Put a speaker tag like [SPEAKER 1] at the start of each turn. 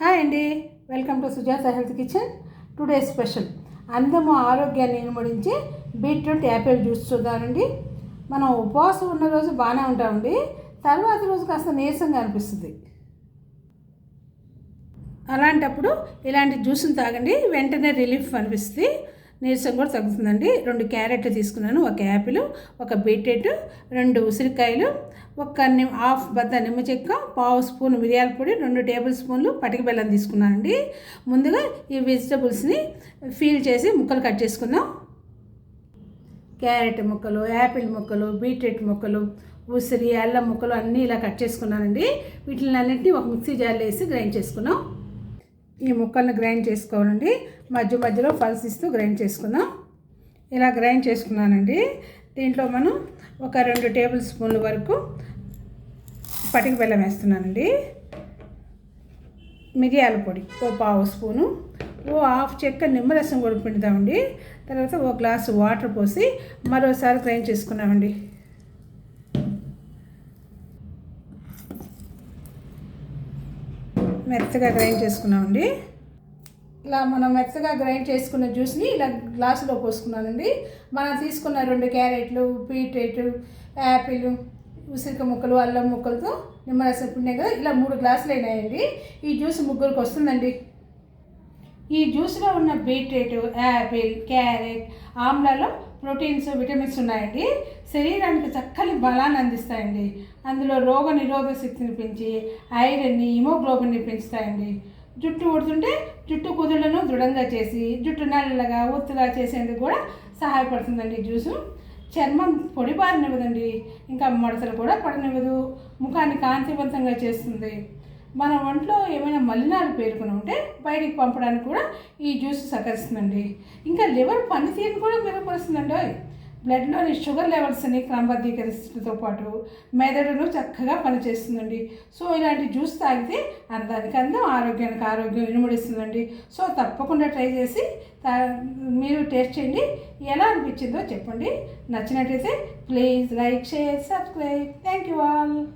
[SPEAKER 1] Hi అండి welcome to Sujatha health kitchen today special అందము ఆరోగ్యాన్ని ఇనుమడించి బీట్రూట్ యాపిల్ జ్యూస్ చూద్దామండి. మనం ఉపవాసం ఉన్న రోజు బాగానే ఉంటామండి. తర్వాత రోజు కాస్త నీరసంగా అనిపిస్తుంది. అలాంటప్పుడు ఇలాంటి జ్యూస్ని తాగండి. వెంటనే రిలీఫ్ అనిపిస్తుంది. నీరసం కూడా తగ్గుతుందండి. రెండు క్యారెట్లు తీసుకున్నాను ఒక యాపిల్ ఒక బీట్రూట్ రెండు ఉసిరికాయలు ఒక నిమ్ హాఫ్ బద్ద నిమ్మ చెక్క పావు స్పూన్ మిరియాల పొడి రెండు టేబుల్ స్పూన్లు పటిక బెల్లం తీసుకున్నానండి. ముందుగా ఈ వెజిటబుల్స్ని ఫీల్ చేసి ముక్కలు కట్ చేసుకుందాం. క్యారెట్ ముక్కలు యాపిల్ ముక్కలు బీట్రూట్ ముక్కలు ఉసిరి అల్లం ముక్కలు అన్నీ ఇలా కట్ చేసుకున్నానండి. వీటిని అన్నింటినీ ఒక మిక్సీ జార్లో వేసి గ్రైండ్ చేసుకున్నాం ఈ ముక్కల్ని గ్రైండ్ చేసుకోవాలండి. మధ్య మధ్యలో పల్స్ ఇస్తూ గ్రైండ్ చేసుకుందాం. ఇలా గ్రైండ్ చేసుకున్నానండి. దీంట్లో మనం ఒక రెండు టేబుల్ స్పూన్ల వరకు పటిక బెల్లం వేస్తున్నానండి. మిరియాల పొడి ఓ పావు స్పూను. ఓ హాఫ్ చెక్క నిమ్మరసం కూడా పిండుతామండి తర్వాత ఓ గ్లాసు వాటర్ పోసి మరోసారి గ్రైండ్ చేసుకున్నామండి. మెత్తగా గ్రైండ్ చేసుకున్నామండి. ఇలా మనం మెత్తగా గ్రైండ్ చేసుకున్న జ్యూస్ని ఇలా గ్లాసులో పోసుకున్నానండి. మనం తీసుకున్న రెండు క్యారెట్లు బీట్రూట్ యాపిల్ ఉసిరిక ముక్కలు అల్లం ముక్కలతో నిమ్మరసం పుణ్యం కదా ఇలా మూడు గ్లాసులు అయినాయండి. ఈ జ్యూస్ ముగ్గురికి వస్తుందండి. ఈ జ్యూస్లో ఉన్న బీట్రూట్ యాపిల్ క్యారెట్ ఆమ్లాలో ప్రోటీన్స్ విటమిన్స్ ఉన్నాయండి. శరీరానికి చక్కని బలాన్ని అందిస్తాయండి. అందులో రోగ నిరోధక శక్తిని పెంచి ఐరన్ని హిమోగ్లోబిన్ని పెంచుతాయండి. జుట్టు ఊడుతుంటే జుట్టు కుదుళ్ళను దృఢంగా చేసి జుట్టు నల్లగా ఒత్తుగా చేసేందుకు కూడా సహాయపడుతుందండి జ్యూసు. చర్మం పొడిబారినివ్వదండి ఇంకా మడతలు కూడా పడనివ్వదు. ముఖాన్ని కాంతివంతంగా చేస్తుంది. మన ఒంట్లో ఏమైనా మలినాలు పేరుకుని ఉంటే బయటికి పంపడానికి కూడా ఈ జ్యూస్ సహకరిస్తుందండి. ఇంకా లివర్ పనితీరుని కూడా మెరుగుపరుస్తుందండి బ్లడ్లోని షుగర్ లెవెల్స్ని క్రమబద్ధీకరించడంతో పాటు మెదడును చక్కగా పనిచేస్తుందండి. సో ఇలాంటి జ్యూస్ తాగితే అందానికి అందం ఆరోగ్యానికి ఆరోగ్యం ఇనుముడిస్తుందండి. సో తప్పకుండా ట్రై చేసి మీరు టేస్ట్ చేయండి. ఎలా అనిపించిందో చెప్పండి. నచ్చినట్టయితే please like share subscribe. Thank you all.